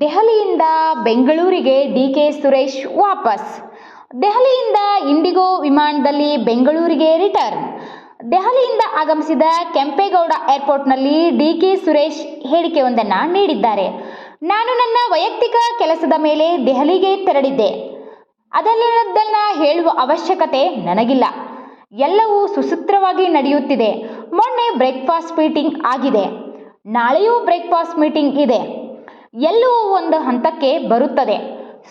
ದೆಹಲಿಯಿಂದ ಬೆಂಗಳೂರಿಗೆ D K Suresh ವಾಪಸ್. ದೆಹಲಿಯಿಂದ ಇಂಡಿಗೋ ವಿಮಾನದಲ್ಲಿ ಬೆಂಗಳೂರಿಗೆ ರಿಟರ್ನ್. ದೆಹಲಿಯಿಂದ ಆಗಮಿಸಿದ ಕೆಂಪೇಗೌಡ ಏರ್ಪೋರ್ಟ್ನಲ್ಲಿ ಡಿ ಕೆ ಸುರೇಶ್ ಹೇಳಿಕೆಯೊಂದನ್ನು ನೀಡಿದ್ದಾರೆ. ನಾನು ನನ್ನ ವೈಯಕ್ತಿಕ ಕೆಲಸದ ಮೇಲೆ ದೆಹಲಿಗೆ ತೆರಳಿದ್ದೆ. ಅದೆಲ್ಲದನ್ನ ಹೇಳುವ ಅವಶ್ಯಕತೆ ನನಗಿಲ್ಲ. ಎಲ್ಲವೂ ಸುಸೂತ್ರವಾಗಿ ನಡೆಯುತ್ತಿದೆ. ಮೊನ್ನೆ ಬ್ರೇಕ್ಫಾಸ್ಟ್ ಮೀಟಿಂಗ್ ಆಗಿದೆ. ನಾಳೆಯೂ ಬ್ರೇಕ್ಫಾಸ್ಟ್ ಮೀಟಿಂಗ್ ಇದೆ. ಎಲ್ಲವೂ ಒಂದು ಹಂತಕ್ಕೆ ಬರುತ್ತದೆ.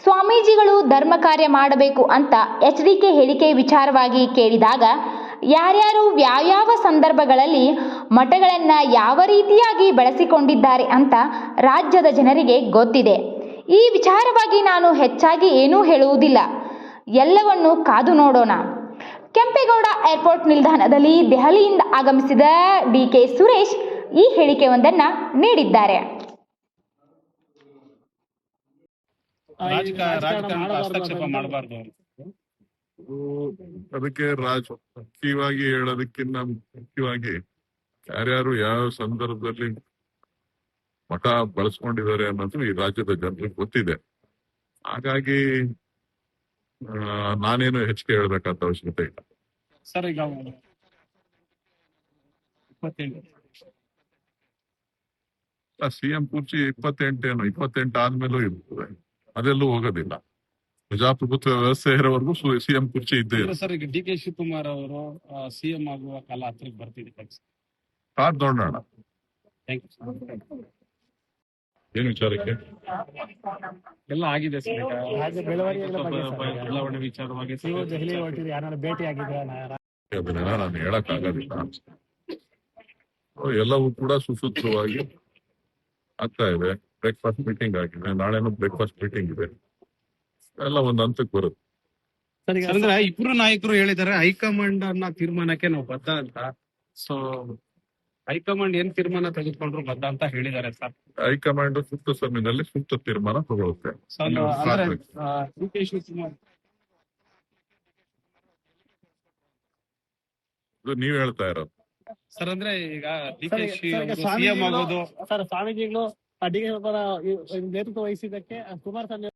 ಸ್ವಾಮೀಜಿಗಳು ಧರ್ಮ ಕಾರ್ಯ ಮಾಡಬೇಕು ಅಂತ ಎಚ್ ಡಿ ಕೆ ಹೇಳಿಕೆ, ವಿಚಾರವಾಗಿ ಕೇಳಿದಾಗ ಯಾರ್ಯಾರು ಯಾವ್ಯಾವ ಸಂದರ್ಭಗಳಲ್ಲಿ ಮಠಗಳನ್ನು ಯಾವ ರೀತಿಯಾಗಿ ಬಳಸಿಕೊಂಡಿದ್ದಾರೆ ಅಂತ ರಾಜ್ಯದ ಜನರಿಗೆ ಗೊತ್ತಿದೆ. ಈ ವಿಚಾರವಾಗಿ ನಾನು ಹೆಚ್ಚಾಗಿ ಏನೂ ಹೇಳುವುದಿಲ್ಲ. ಎಲ್ಲವನ್ನು ಕಾದು ನೋಡೋಣ. ಕೆಂಪೇಗೌಡ ಏರ್ಪೋರ್ಟ್ ನಿಲ್ದಾಣದಲ್ಲಿ ದೆಹಲಿಯಿಂದ ಆಗಮಿಸಿದ ಡಿ ಕೆ ಸುರೇಶ್ ಈ ಹೇಳಿಕೆಯೊಂದನ್ನು ನೀಡಿದ್ದಾರೆ. ರಾಜಕಾರಣ ರಾಜ ಮಾಡಬಾರ್ದು ಅದಕ್ಕೆ ರಾಜಕೀಯವಾಗಿ ಹೇಳೋದಕ್ಕಿಂತ ಮುಖ್ಯವಾಗಿ ಯಾರ್ಯಾರು ಯಾವ ಸಂದರ್ಭದಲ್ಲಿ ಮಠ ಬಳಸ್ಕೊಂಡಿದ್ದಾರೆ ಅನ್ನೋದು ಈ ರಾಜ್ಯದ ಜನರಿಗೆ ಗೊತ್ತಿದೆ. ಹಾಗಾಗಿ ನಾನೇನು ಹೆಚ್ಚಿಗೆ ಹೇಳ್ಬೇಕಂತ ಅವಶ್ಯಕತೆ ಇಲ್ಲ. ಸರ್ ಈಗ ಇಪ್ಪತ್ತೆಂಟು ಸಿಎಂ ಕುರ್ಚಿ ಇಪ್ಪತ್ತೆಂಟೇನು ಇಪ್ಪತ್ತೆಂಟು ಆದ್ಮೇಲೂ ಇರ್ತದೆ. ಅದೆಲ್ಲೂ ಹೋಗೋದಿಲ್ಲ. ಪ್ರಜಾಪ್ರಭುತ್ವ ವ್ಯವಸ್ಥೆ ಇರೋವರೆಗೂ ಸಿಎಂ ಕುರ್ಚಿ ಇದ್ದೇ ಇರುತ್ತೆ ಸರ್ ಈಗ ಡಿ ಕೆ ಶಿವಕುಮಾರ್ ಅವರು ಸಿಎಂ ಆಗುವ ಕಾಲ ಹತ್ರಕ್ಕೆ ಬರ್ತಿದೆ. ಕಾದ್ ನೋಡೋಣ. ಥ್ಯಾಂಕ್ ಯು ಏನ್ ವಿಚಾರಕ್ಕೆ? ಎಲ್ಲ ಆಗಿದೆ ಸರ್. ಬದಲಾವಣೆ ವಿಚಾರವಾಗಿ ನೀವು ದೆಹಲಿ ಹೊರಟಿದ್ರೆ ಯಾರು ಭೇಟಿ ಆಗಿದ್ರ ಅದನ್ನೆಲ್ಲ ನಾನು ಹೇಳಕ್ ಆಗೋದಿಲ್ಲ ಎಲ್ಲವೂ ಕೂಡ ಸುಸೂತ್ರವಾಗಿ ಆಗ್ತಾ ಇದೆ. ಬ್ರೇಕ್ಫಾಸ್ಟ್ ಮೀಟಿಂಗ್ ಆಗಿದೆ. ನಾಳೆನೂ ಬ್ರೇಕ್ಫಾಸ್ಟ್ ಮೀಟಿಂಗ್ ಇದೆ. ಎಲ್ಲ ಒಂದು ಹಂತಕ್ಕೆ ಬರುತ್ತೆ. ಅಂದ್ರೆ ಇಬ್ರು ನಾಯಕರು ಹೇಳಿದ್ದಾರೆ ಹೈಕಮಾಂಡ್ ಅನ್ನ ತೀರ್ಮಾನಕ್ಕೆ ನಾವು ಬದ್ಧ ಅಂತ. ಸೊ ಹೈಕಮಾಂಡ್ ಏನ್ ತೀರ್ಮಾನ ತೆಗೆದುಕೊಂಡ್ರು ಬದ್ಧ ಅಂತ ಹೇಳಿದ್ದಾರೆ ಸರ್. ಹೈಕಮಾಂಡ್ ಸೂಕ್ತ ಸಮಯದಲ್ಲಿ ಸೂಕ್ತ ತೀರ್ಮಾನ ತಗೊಳುತ್ತೆ ನೀವ್ ಹೇಳ್ತಾ ಇರೋದು. ಸರ್ ಅಂದ್ರೆ ಈಗ ಡಿ ಕೆ ಈಗ- ಶಿ ಸಿಎಂ ಆಗೋದು. ಸರ್ ಸ್ವಾಮೀಜಿಗಳು ಡಿ ಸ್ವಲ್ಪ ನೇತೃತ್ವ ವಹಿಸಿದ್ದಕ್ಕೆ ಕುಮಾರಸ್ವಾಮಿ